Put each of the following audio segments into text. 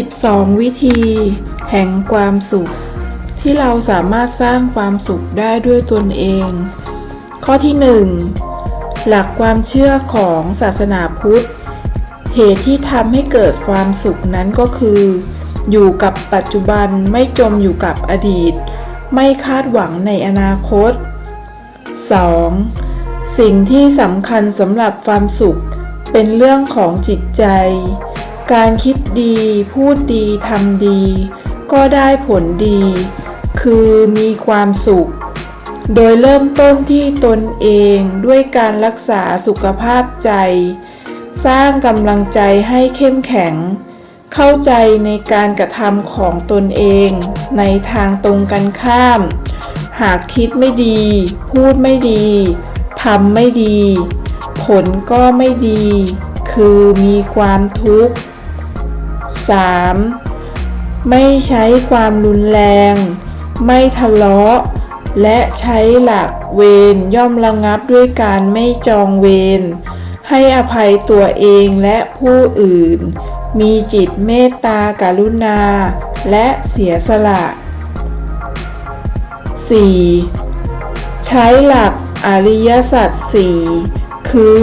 12 วิธี แห่งความสุข ที่เราสามารถสร้างความสุขได้ด้วยตนเอง ข้อที่ 1 หลักความเชื่อของศาสนาพุทธ เหตุที่ทำให้เกิดความสุขนั้นก็คือ อยู่กับปัจจุบันไม่จมอยู่กับอดีต ไม่คาดหวังในอนาคต 2. สิ่งที่สำคัญสำหรับความสุข เป็นเรื่องของจิตใจ การคิดดี พูดดีทำดี ก็ได้ผลดี คือมีความสุข โดยเริ่มต้นที่ตนเองด้วยการรักษาสุขภาพใจ สร้างกำลังใจให้เข้มแข็ง เข้าใจในการกระทำของตนเองในทางตรงกันข้าม หากคิดไม่ดี พูดไม่ดีทำไม่ดี ผลก็ไม่ดี คือมีความทุกข์ 3. ไม่ใช้ความรุนแรง ไม่ทะเลาะ และใช้หลักเวรย่อมระงับด้วยการไม่จองเวรให้อภัยตัวเองและผู้อื่น มีจิตเมตตากรุณา และเสียสละ 4. ใช้หลักอริยสัจสี่คือ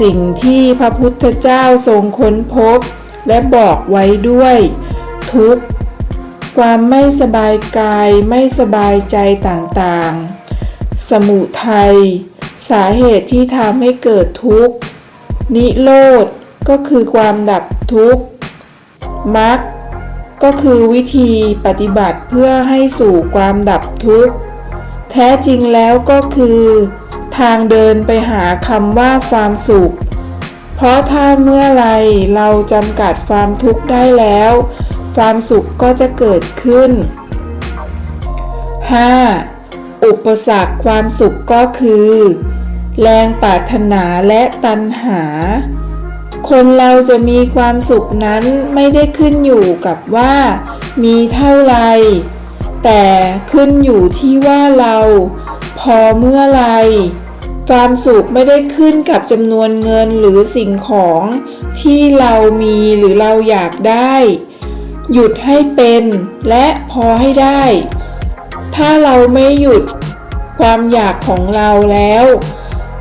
สิ่งที่พระพุทธเจ้าทรงค้นพบ และบอกไว้ด้วย ทุกความไม่สบายกายไม่สบายใจต่างๆ สมุทัยสาเหตุที่ทำให้เกิดทุกข์ นิโรธก็คือความดับทุกข์มรรคก็คือวิธีปฏิบัติเพื่อให้สู่ความดับทุกข์ แท้จริงแล้วก็คือ ทางเดินไปหาคำว่าความสุข เพราะถ้าเมื่อไรเราจำกัดความทุกข์ได้แล้ว ความสุขก็จะเกิดขึ้น 5. อุปสรรคความสุขก็คือ แรงปรารถนาและตัณหา คนเราจะมีความสุขนั้นไม่ได้ขึ้นอยู่กับว่า มีเท่าไร แต่ขึ้นอยู่ที่ว่าเรา พอเมื่อไร ความสุขไม่ได้ขึ้นกับจำนวนเงินหรือสิ่งของที่เรามีหรือเราอยากได้ หยุดให้เป็นและพอให้ได้ ถ้าเราไม่หยุดความอยากของเราแล้ว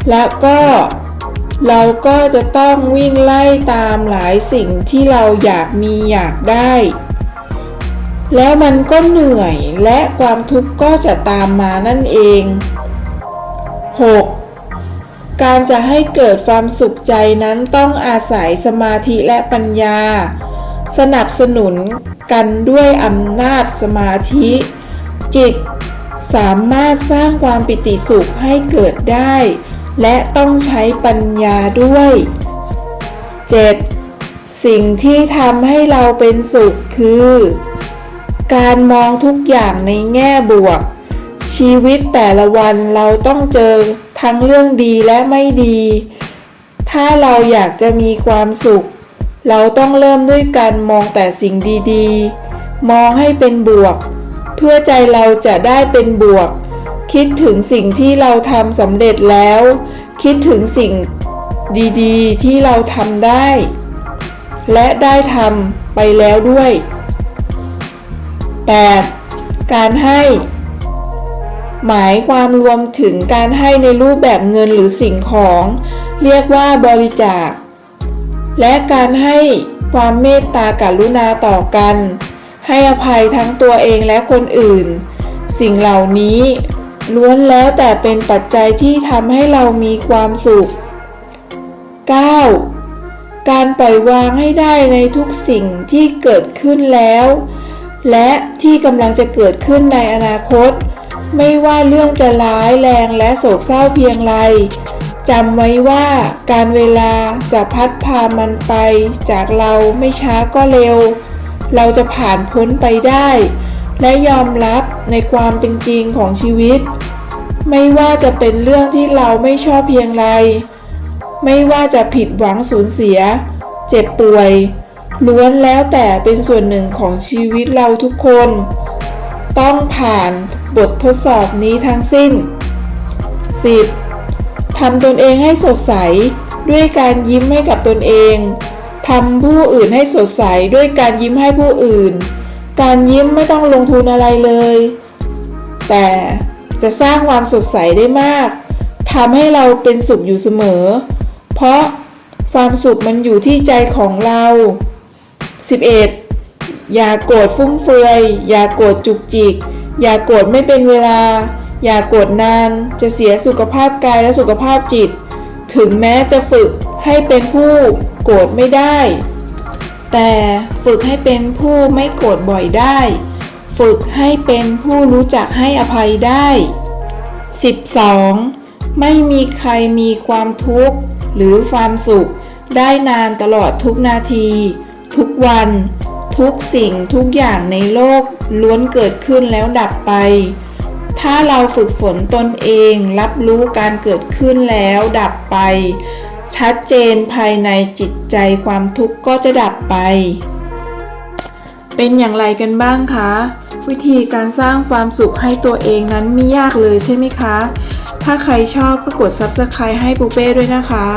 และก็เราก็จะต้องวิ่งไล่ตามหลายสิ่งที่เราอยากมีอยากได้ แล้วมันก็เหนื่อยและความทุกข์ก็จะตามมานั่นเอง 6. การจะให้เกิดความสุขใจนั้นต้องอาศัยสมาธิและปัญญา สนับสนุนกันด้วยอำนาจสมาธิ จิตสามารถสร้างความปิติสุขให้เกิดได้ และต้องใช้ปัญญาด้วย 7. สิ่งที่ทำให้เราเป็นสุขคือ การมองทุกอย่างในแง่บวก ชีวิตแต่ละวันเราต้องเจอทั้งเรื่องดีและไม่ดี ถ้าเราอยากจะมีความสุข เราต้องเริ่มด้วยการมองแต่สิ่งดีๆ มองให้เป็นบวก เพื่อใจเราจะได้เป็นบวก คิดถึงสิ่งที่เราทำสำเร็จแล้ว คิดถึงสิ่งดีๆ ที่เราทำได้ และได้ทำไปแล้วด้วย 8. การให้ หมายความรวมถึงการให้ในรูปแบบเงินหรือสิ่งของ เรียกว่าบริจาค และการให้ความเมตตากรุณาต่อกัน ให้อภัยทั้งตัวเองและคนอื่น สิ่งเหล่านี้ล้วนแล้วแต่เป็นปัจจัยที่ทำให้เรามีความสุข 9. การปล่อยวางให้ได้ในทุกสิ่งที่เกิดขึ้นแล้ว และที่กำลังจะเกิดขึ้นในอนาคต ไม่ว่าเรื่องจะร้ายแรงและโศกเศร้าเพียงไรจำไว้ว่าการเวลาจะพัดพามันไป จากเราไม่ช้าก็เร็ว เราจะผ่านพ้นไปได้ และยอมรับในความเป็นจริงของชีวิต ไม่ว่าจะเป็นเรื่องที่เราไม่ชอบเพียงไร ไม่ว่าจะผิดหวังสูญเสีย เจ็บป่วย ล้วนแล้วแต่เป็นส่วนหนึ่งของชีวิตเราทุกคน ต้องผ่านบททดสอบนี้ทั้งสิ้น 10. ทำตนเองให้สดใสด้วยการยิ้มให้กับตนเองทำผู้อื่นให้สดใสด้วยการยิ้มให้ผู้อื่น การยิ้มไม่ต้องลงทุนอะไรเลย แต่จะสร้างความสดใสได้มากทำให้เราเป็นสุขอยู่เสมอ เพราะความสุขมันอยู่ที่ใจของเรา 11. อย่าโกรธฟุ่มเฟือย อย่าโกรธจุกจิก อย่าโกรธไม่เป็นเวลา อย่าโกรธนาน จะเสียสุขภาพกายและสุขภาพจิต ถึงแม้จะฝึกให้เป็นผู้โกรธไม่ได้ แต่ฝึกให้เป็นผู้ไม่โกรธบ่อยได้ ฝึกให้เป็นผู้รู้จักให้อภัยได้ 12. ไม่มีใครมีความทุกข์หรือความสุข ได้นานตลอดทุกนาที ทุกวัน ทุกสิ่งทุกอย่างในโลกล้วนเกิดขึ้นแล้วดับไป ถ้าเราฝึกฝนตนเองรับรู้การเกิดขึ้นแล้วดับไป ชัดเจนภายในจิตใจความทุกข์ก็จะดับไป เป็นอย่างไรกันบ้างคะ วิธีการสร้างความสุขให้ตัวเองนั้นไม่ยากเลยใช่ไหมคะ ถ้าใครชอบก็กด Subscribe ให้ปูเป้ด้วยนะคะ